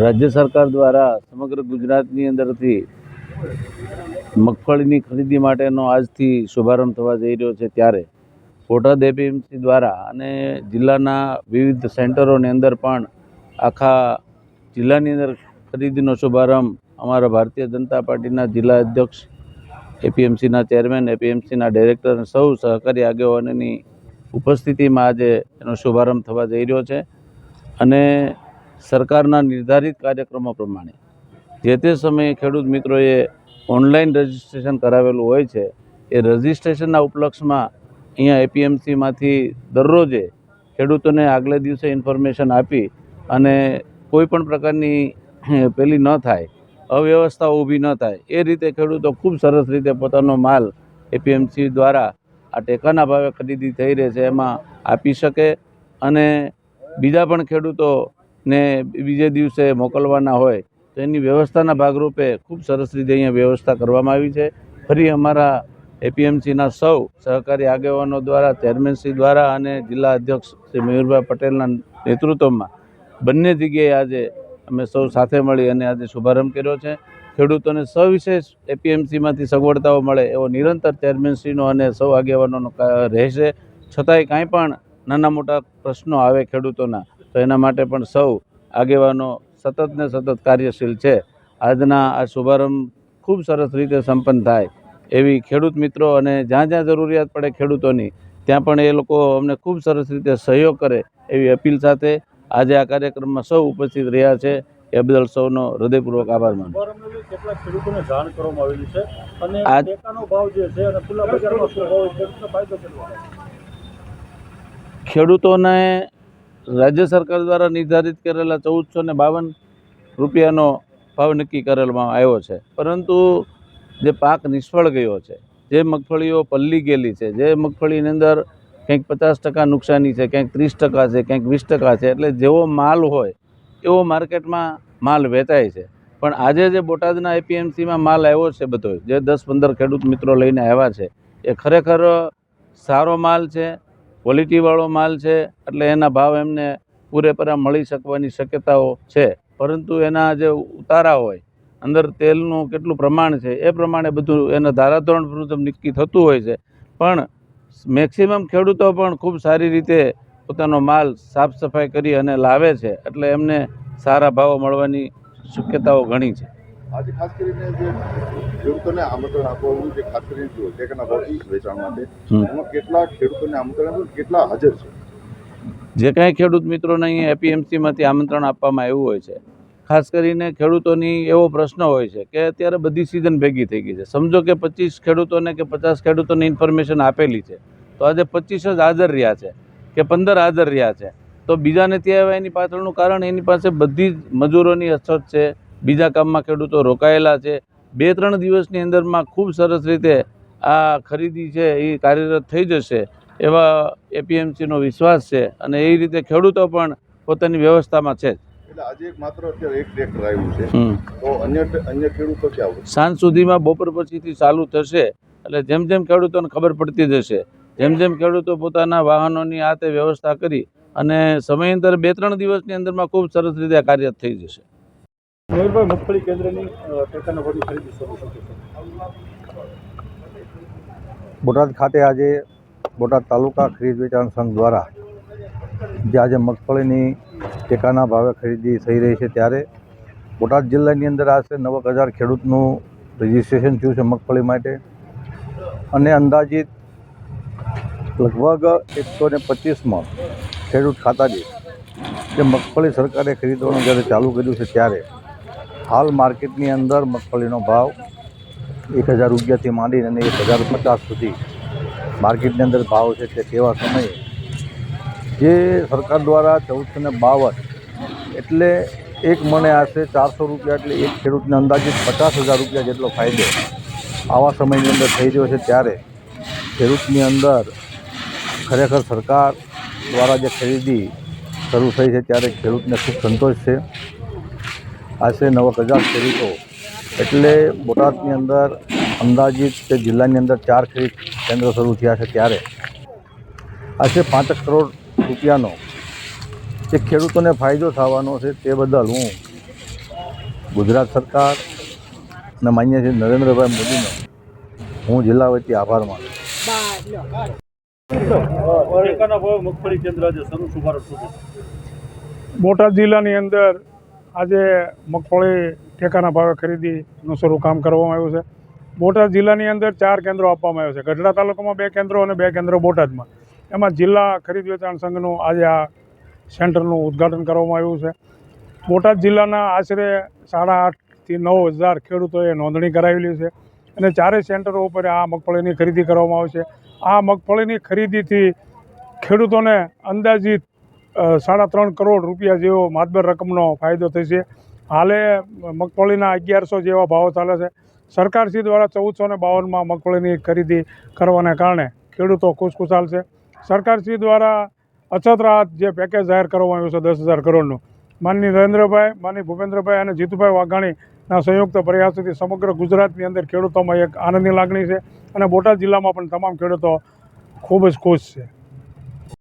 રાજ્ય સરકાર દ્વારા સમગ્ર ગુજરાતની અંદરથી મગફળીની ખરીદી માટેનો આજથી શુભારંભ થવા જઈ રહ્યો છે ત્યારે બોટાદ એપીએમસી દ્વારા અને જિલ્લાના વિવિધ સેન્ટરોની અંદર પણ આખા જિલ્લાની અંદર ખરીદીનો શુભારંભ અમારા ભારતીય જનતા પાર્ટીના જિલ્લા અધ્યક્ષ, એપીએમસીના ચેરમેન, એપીએમસીના ડાયરેક્ટર સૌ સહકારી આગેવાનોની ઉપસ્થિતિમાં આજે એનો શુભારંભ થવા જઈ રહ્યો છે અને સરકારના નિર્ધારિત કાર્યક્રમો પ્રમાણે જે તે સમયે ખેડૂત મિત્રોએ ઓનલાઈન રજિસ્ટ્રેશન કરાવેલું હોય છે, એ રજિસ્ટ્રેશનના ઉપલક્ષમાં અહીંયા એપીએમસીમાંથી દરરોજે ખેડૂતોને આગલે દિવસે ઇન્ફોર્મેશન આપી અને કોઈ પણ પ્રકારની પેલી ન થાય અવ્યવસ્થા ઊભી ન થાય, એ રીતે ખેડૂતો ખૂબ સરસ રીતે પોતાનો માલ એપીએમસી દ્વારા આ ટેકાના ભાવે ખરીદી થઈ રહે છે, એમાં આપી શકે. અને બીજા પણ ખેડૂતોને બીજે દિવસે મોકલવાના હોય, તો એની વ્યવસ્થાના ભાગરૂપે ખૂબ સરસ રીતે અહીંયા વ્યવસ્થા કરવામાં આવી છે. ફરી અમારા એપીએમસીના સૌ સહકારી આગેવાનો દ્વારા ચેરમેનશ્રી દ્વારા અને જિલ્લા અધ્યક્ષ શ્રી મયુરભાઈ પટેલના નેતૃત્વમાં બંને જગ્યાએ આજે અમે સૌ સાથે મળી અને આજે શુભારંભ કર્યો છે. ખેડૂતોને સવિશેષ એપીએમસીમાંથી સગવડતાઓ મળે એવો નિરંતર ચેરમેનશ્રીનો અને સૌ આગેવાનોનો રહેશે. છતાંય કાંઈ પણ નાના મોટા પ્રશ્નો આવે ખેડૂતોના, તો એના માટે પણ સૌ આગેવાનો સતત ને સતત કાર્યશીલ છે. આજના આ શુભારંભ ખૂબ સરસ રીતે સંપન્ન થાય એવી ખેડૂત મિત્રો અને જ્યાં જ્યાં જરૂરિયાત પડે ખેડૂતોની, ત્યાં પણ એ લોકો અમને ખૂબ સરસ રીતે સહયોગ કરે એવી અપીલ સાથે આજે આ કાર્યક્રમમાં સૌ ઉપસ્થિત રહ્યા છે. એ બદલ સૌનો હૃદયપૂર્વક આભાર માનું ખેડૂતોને રાજ્ય સરકાર દ્વારા નિર્ધારિત કરેલા ચૌદસો ને બાવન રૂપિયાનો ભાવ નક્કી કરેલમાં આવ્યો છે. પરંતુ જે પાક નિષ્ફળ ગયો છે જે મગફળીઓ પલ્લી ગયેલી છે જે મગફળીની અંદર કંઈક પચાસ ટકા નુકસાની છે ક્યાંક ત્રીસ ટકા છે ક્યાંક વીસ ટકા છે એટલે જેવો માલ હોય એવો માર્કેટમાં માલ વેચાય છે. પણ આજે જે બોટાદના એપીએમસીમાં માલ આવ્યો છે બધો, જે દસ પંદર ખેડૂત મિત્રો લઈને આવ્યા છે, એ ખરેખર સારો માલ છે, ક્વોલિટીવાળો માલ છે, એટલે એના ભાવ એમને પૂરેપૂરા મળી શકવાની શક્યતાઓ છે. પરંતુ એના જે ઉતારા હોય, અંદર તેલનું કેટલું પ્રમાણ છે, એ પ્રમાણે બધું એના ધારાધોરણ મુજબ નક્કી થતું હોય છે. પણ મેક્સિમમ ખેડૂતો પણ ખૂબ સારી રીતે પોતાનો માલ સાફ સફાઈ કરી અને લાવે છે એટલે એમને સારા ભાવો મળવાની શક્યતાઓ ઘણી છે. આજે ખાસ કરીને જે ખેડૂતોને આમંત્રણ આપવાનું જે ખાસ કરીને જો ટેકાના ભાવથી વેચાણ માટે એમાં કેટલા ખેડૂતોને આમંત્રણ આપ્યું કેટલા હાજર છે? જે કાંઈ ખેડૂત મિત્રોને અહીંયા એપીએમસીમાંથી આમંત્રણ આપવામાં આવ્યું હોય છે ખાસ કરીને ખેડૂતોની એવો પ્રશ્ન હોય છે કે અત્યારે બધી સિઝન ભેગી થઈ ગઈ છે. સમજો કે પચીસ ખેડૂતોને કે પચાસ ખેડૂતોને ઇન્ફોર્મેશન આપેલી છે તો આજે પચીસ જ હાજર રહ્યા છે. કે પંદર હાજર રહ્યા છે. તો બીજાને ત્યાં આવ્યા એની પાછળનું કારણ એની પાસે બધી જ મજૂરોની અછત છે. બીજા કામમાં ખેડૂતો રોકાયેલા છે. બે ત્રણ દિવસની અંદરમાં ખૂબ સરસ રીતે આ ખરીદી છે એ કાર્યરત થઈ જશે એવા એપીએમસીનો વિશ્વાસ છે અને એ રીતે ખેડૂતો પણ પોતાની વ્યવસ્થામાં છે સાંજ સુધીમાં બપોર પછીથી ચાલુ થશે. એટલે જેમ જેમ ખેડૂતોને ખબર પડતી જશે જેમ જેમ ખેડૂતો પોતાના વાહનોની આ તે વ્યવસ્થા કરી અને સમયાંતર બે ત્રણ દિવસની અંદરમાં ખૂબ સરસ રીતે આ કાર્ય થઈ જશે. મયુરભાઈ મગફળી કેન્દ્રની ટેકાના ભાવની ખરીદી શરૂ બોટાદ ખાતે આજે બોટાદ તાલુકા ખરીદ વેચાણ સંઘ દ્વારા જે આજે મગફળીની ટેકાના ભાવે ખરીદી થઈ રહી છે ત્યારે બોટાદ જિલ્લાની અંદર આશરે નવક હજાર ખેડૂતનું રજિસ્ટ્રેશન થયું છે મગફળી માટે. અને અંદાજિત લગભગ એકસો ને પચીસમાં ખેડૂત ખાતા દીઠ જે મગફળી સરકારે ખરીદવાનું જ્યારે ચાલુ કર્યું છે ત્યારે, હાલ માર્કેટની અંદર મગફળીનો ભાવ એક હજાર રૂપિયાથી માંડીને અને એક હજાર પચાસ સુધી માર્કેટની અંદર ભાવ છે તે તેવા સમયે જે સરકાર દ્વારા ચૌદસો ને બાવન એટલે એક મને આશરે ચારસો રૂપિયા એટલે એક ખેડૂતને અંદાજિત પચાસ હજાર રૂપિયા જેટલો ફાયદો આવા સમયની અંદર થઈ રહ્યો છે ત્યારે ખેડૂતની અંદર ખરેખર સરકાર દ્વારા જે ખરીદી શરૂ થઈ છે ત્યારે ખેડૂતને ખૂબ સંતોષ છે. આશરે નવક હજાર ખેડૂતો એટલે બોટાદની અંદર, અંદાજિત તે જિલ્લાની અંદર ચાર ખરીદ કેન્દ્ર શરૂ થયા છે ત્યારે. આશરે પાંચ કરોડ રૂપિયાનો જે ખેડૂતોને ફાયદો થવાનો છે તે બદલ હું ગુજરાત સરકાર અને માન્ય શ્રી નરેન્દ્રભાઈ મોદીનો હું જિલ્લા વતી આભાર માનું બોટાદ જિલ્લાની અંદર આજે મગફળી ટેકાના ભાવે ખરીદીનું શરૂ કામ કરવામાં આવ્યું છે. બોટાદ જિલ્લાની અંદર ચાર કેન્દ્રો આપવામાં આવ્યા છે. ગઢડા તાલુકામાં બે કેન્દ્રો અને બે કેન્દ્રો બોટાદમાં. એમાં જિલ્લા ખરીદ વેચાણ સંઘનું આજે આ સેન્ટરનું ઉદ્ઘાટન કરવામાં આવ્યું છે. બોટાદ જિલ્લાના આશરે સાડા આઠથી નવ હજાર ખેડૂતોએ નોંધણી કરાવેલી છે. અને ચારેય સેન્ટરો ઉપર આ મગફળીની ખરીદી કરવામાં આવશે આ મગફળીની ખરીદીથી ખેડૂતોને અંદાજિત સાડા ત્રણ કરોડ રૂપિયા જેવો માતબર રકમનો ફાયદો થશે. હાલે મગફળીના અગિયારસો જેવા ભાવ ચાલે છે. સરકારશ્રી દ્વારા ચૌદસો ને બાવનમાં મગફળીની ખરીદી કરવાને કારણે ખેડૂતો ખુશખુશાલ છે. સરકારશ્રી દ્વારા અછત રાહત જે પેકેજ જાહેર કરવામાં આવ્યું છે દસ હજાર કરોડનું. માનની નરેન્દ્રભાઈ માનની ભૂપેન્દ્રભાઈ અને જીતુભાઈ વાઘાણીના સંયુક્ત પ્રયાસોથી સમગ્ર ગુજરાતની અંદર ખેડૂતોમાં એક આનંદની લાગણી છે અને બોટાદ જિલ્લામાં પણ તમામ ખેડૂતો ખૂબ જ ખુશ છે.